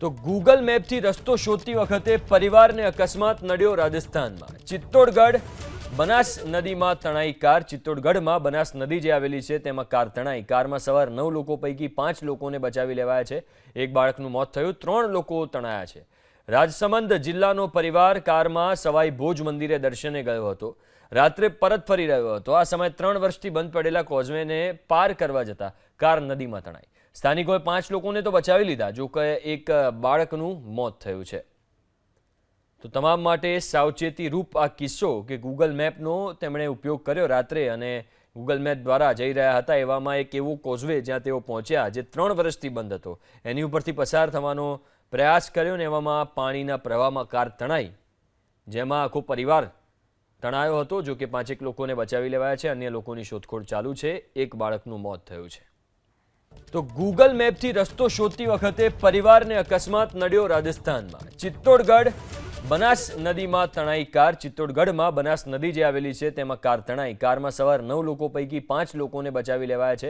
તો ગૂગલ મેપથી રસ્તો શોધતી વખતે પરિવારને અકસ્માત નડ્યો રાજસ્થાનમાં. ચિત્તોડગઢ, બનાસ નદીમાં તણાઈ કાર, ચિત્તોડગઢમાં બનાસ નદી જે આવેલી છે તેમાં કાર તણાઈ. કારમાં સવાર નવ લોકો પૈકી પાંચ લોકોને બચાવી લેવાયા છે. એક બાળકનું મોત થયું, ત્રણ લોકો તણાયા છે. રાજસમંદ જિલ્લાનો પરિવાર કારમાં સવાઈ ભોજ મંદિરે દર્શને ગયો હતો. રાત્રે પરત ફરી રહ્યો હતો. આ સમયે ત્રણ વર્ષથી બંધ પડેલા કોઝવેને પાર કરવા જતા કાર નદીમાં તણાઈ. સ્થાનિકોએ પાંચ લોકોને તો બચાવી લીધા, જો કે એક બાળકનું મોત થયું છે. તો તમામ માટે સાવચેતી રૂપ આ કિસ્સો કે ગૂગલ મેપનો તેમણે ઉપયોગ કર્યો રાત્રે અને ગૂગલ મેપ દ્વારા જઈ રહ્યા હતા, એવામાં એક એવો કોઝવે જ્યાં તેઓ પહોંચ્યા, જે ત્રણ વર્ષથી બંધ હતો. એની ઉપરથી પસાર થવાનો પ્રયાસ કર્યો ને એવામાં પાણીના પ્રવાહમાં કાર તણાઈ. જેમાં આખો પરિવાર તણાયો હતો, જો કે પાંચેક લોકોને બચાવી લેવાયા છે, અન્ય લોકોની શોધખોળ ચાલુ છે, એક બાળકનું મોત થયું છે. તો ગૂગલ મેપથી રસ્તો શોધતી વખતે પરિવારને અકસ્માત નડ્યો રાજસ્થાનમાં. ચિત્તોડગઢ, બનાસ નદીમાં તણાઈ કાર. ચિત્તોડગઢમાં બનાસ નદી જે આવેલી છે, તેમાં કાર તણાઈ. કારમાં સવાર નવ લોકો પૈકી પાંચ લોકોને બચાવી લેવાયા છે.